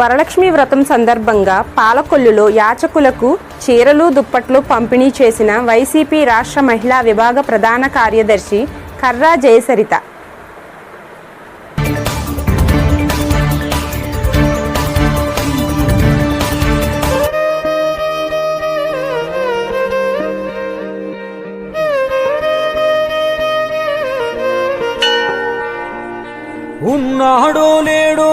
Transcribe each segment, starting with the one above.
వరలక్ష్మి వ్రతం సందర్భంగా పాలకొల్లులో యాచకులకు చీరలు దుప్పట్లు పంపిణీ చేసిన వైసీపీ రాష్ట్ర మహిళా విభాగ ప్రధాన కార్యదర్శి కర్రా జయసరిత. ఉన్నాడో లేడో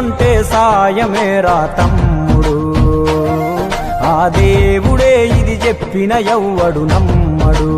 ఉంటే సాయమేరా తమ్ముడు. ఆ దేవుడే ఇది చెప్పిన ఎవ్వడు నమ్మడు.